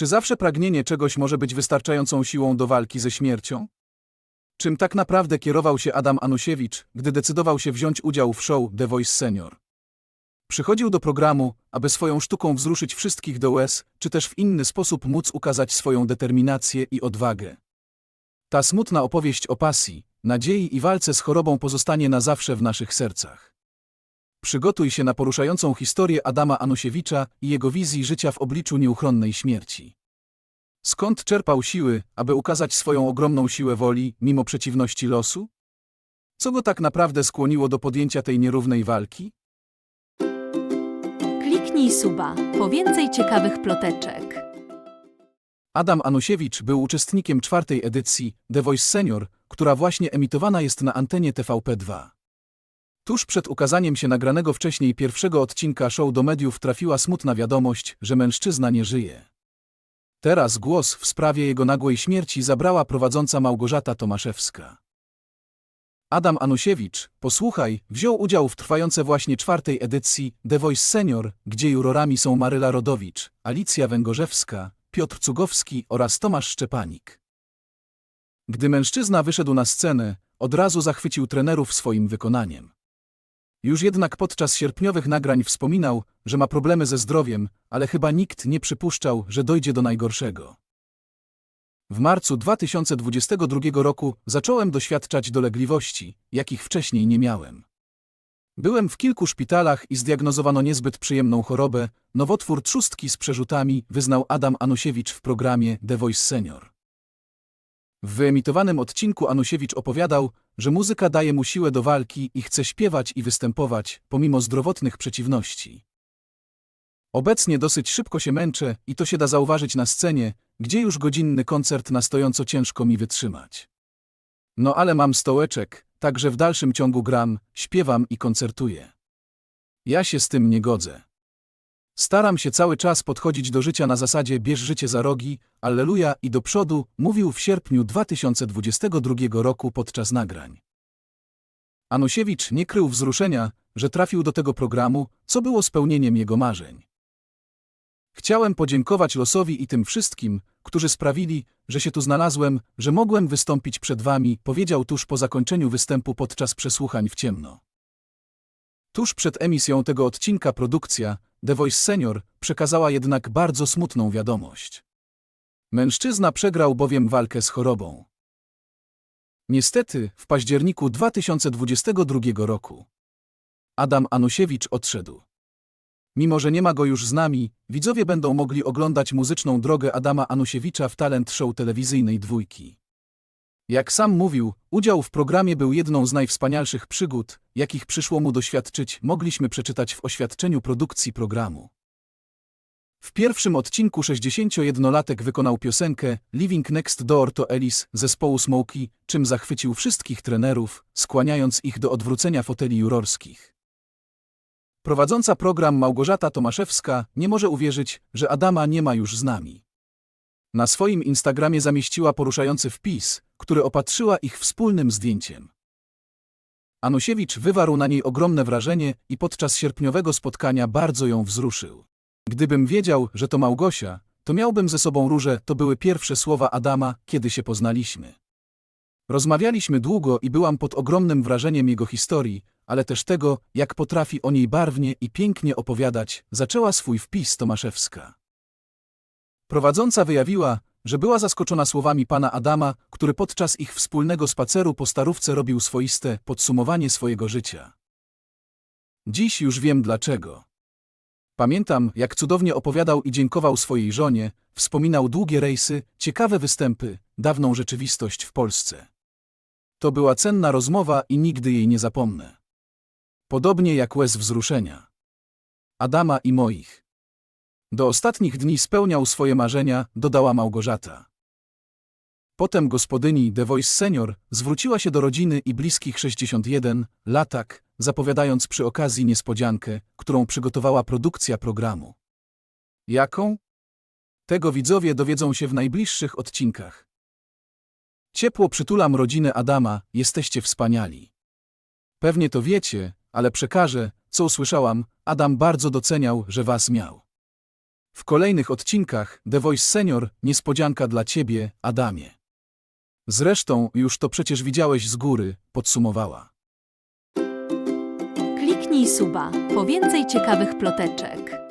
Czy zawsze pragnienie czegoś może być wystarczającą siłą do walki ze śmiercią? Czym tak naprawdę kierował się Adam Anusiewicz, gdy decydował się wziąć udział w show The Voice Senior? Przychodził do programu, aby swoją sztuką wzruszyć wszystkich do łez, czy też w inny sposób móc ukazać swoją determinację i odwagę. Ta smutna opowieść o pasji, nadziei i walce z chorobą pozostanie na zawsze w naszych sercach. Przygotuj się na poruszającą historię Adama Anusiewicza i jego wizji życia w obliczu nieuchronnej śmierci. Skąd czerpał siły, aby ukazać swoją ogromną siłę woli, mimo przeciwności losu? Co go tak naprawdę skłoniło do podjęcia tej nierównej walki? Kliknij suba po więcej ciekawych ploteczek. Adam Anusiewicz był uczestnikiem czwartej edycji The Voice Senior, która właśnie emitowana jest na antenie TVP2. Tuż przed ukazaniem się nagranego wcześniej pierwszego odcinka show do mediów trafiła smutna wiadomość, że mężczyzna nie żyje. Teraz głos w sprawie jego nagłej śmierci zabrała prowadząca Małgorzata Tomaszewska. Adam Anusiewicz, posłuchaj, wziął udział w trwającej właśnie czwartej edycji The Voice Senior, gdzie jurorami są Maryla Rodowicz, Alicja Węgorzewska, Piotr Cugowski oraz Tomasz Szczepanik. Gdy mężczyzna wyszedł na scenę, od razu zachwycił trenerów swoim wykonaniem. Już jednak podczas sierpniowych nagrań wspominał, że ma problemy ze zdrowiem, ale chyba nikt nie przypuszczał, że dojdzie do najgorszego. W marcu 2022 roku zacząłem doświadczać dolegliwości, jakich wcześniej nie miałem. Byłem w kilku szpitalach i zdiagnozowano niezbyt przyjemną chorobę, nowotwór trzustki z przerzutami, wyznał Adam Anusiewicz w programie The Voice Senior. W wyemitowanym odcinku Anusiewicz opowiadał, że muzyka daje mu siłę do walki i chce śpiewać i występować, pomimo zdrowotnych przeciwności. Obecnie dosyć szybko się męczę i to się da zauważyć na scenie, gdzie już godzinny koncert na stojąco ciężko mi wytrzymać. No ale mam stołeczek, także w dalszym ciągu gram, śpiewam i koncertuję. Ja się z tym nie godzę. Staram się cały czas podchodzić do życia na zasadzie bierz życie za rogi, alleluja i do przodu, mówił w sierpniu 2022 roku podczas nagrań. Anusiewicz nie krył wzruszenia, że trafił do tego programu, co było spełnieniem jego marzeń. Chciałem podziękować losowi i tym wszystkim, którzy sprawili, że się tu znalazłem, że mogłem wystąpić przed wami, powiedział tuż po zakończeniu występu podczas przesłuchań w ciemno. Tuż przed emisją tego odcinka produkcja The Voice Senior przekazała jednak bardzo smutną wiadomość. Mężczyzna przegrał bowiem walkę z chorobą. Niestety, w październiku 2022 roku Adam Anusiewicz odszedł. Mimo, że nie ma go już z nami, widzowie będą mogli oglądać muzyczną drogę Adama Anusiewicza w talent show telewizyjnej dwójki. Jak sam mówił, udział w programie był jedną z najwspanialszych przygód, jakich przyszło mu doświadczyć, mogliśmy przeczytać w oświadczeniu produkcji programu. W pierwszym odcinku 61-latek wykonał piosenkę Living Next Door to Alice zespołu Smokey, czym zachwycił wszystkich trenerów, skłaniając ich do odwrócenia foteli jurorskich. Prowadząca program Małgorzata Tomaszewska nie może uwierzyć, że Adama nie ma już z nami. Na swoim Instagramie zamieściła poruszający wpis, który opatrzyła ich wspólnym zdjęciem. Anusiewicz wywarł na niej ogromne wrażenie i podczas sierpniowego spotkania bardzo ją wzruszył. Gdybym wiedział, że to Małgosia, to miałbym ze sobą róże, to były pierwsze słowa Adama, kiedy się poznaliśmy. Rozmawialiśmy długo i byłam pod ogromnym wrażeniem jego historii, ale też tego, jak potrafi o niej barwnie i pięknie opowiadać, zaczęła swój wpis Tomaszewska. Prowadząca wyjawiła, że była zaskoczona słowami pana Adama, który podczas ich wspólnego spaceru po starówce robił swoiste podsumowanie swojego życia. Dziś już wiem dlaczego. Pamiętam, jak cudownie opowiadał i dziękował swojej żonie, wspominał długie rejsy, ciekawe występy, dawną rzeczywistość w Polsce. To była cenna rozmowa i nigdy jej nie zapomnę. Podobnie jak łez wzruszenia. Adama i moich. Do ostatnich dni spełniał swoje marzenia, dodała Małgorzata. Potem gospodyni The Voice Senior zwróciła się do rodziny i bliskich 61 latak, zapowiadając przy okazji niespodziankę, którą przygotowała produkcja programu. Jaką? Tego widzowie dowiedzą się w najbliższych odcinkach. Ciepło przytulam rodzinę Adama, jesteście wspaniali. Pewnie to wiecie, ale przekażę, co usłyszałam, Adam bardzo doceniał, że was miał. W kolejnych odcinkach The Voice Senior niespodzianka dla ciebie, Adamie. Zresztą już to przecież widziałeś z góry, podsumowała. Kliknij suba po więcej ciekawych ploteczek.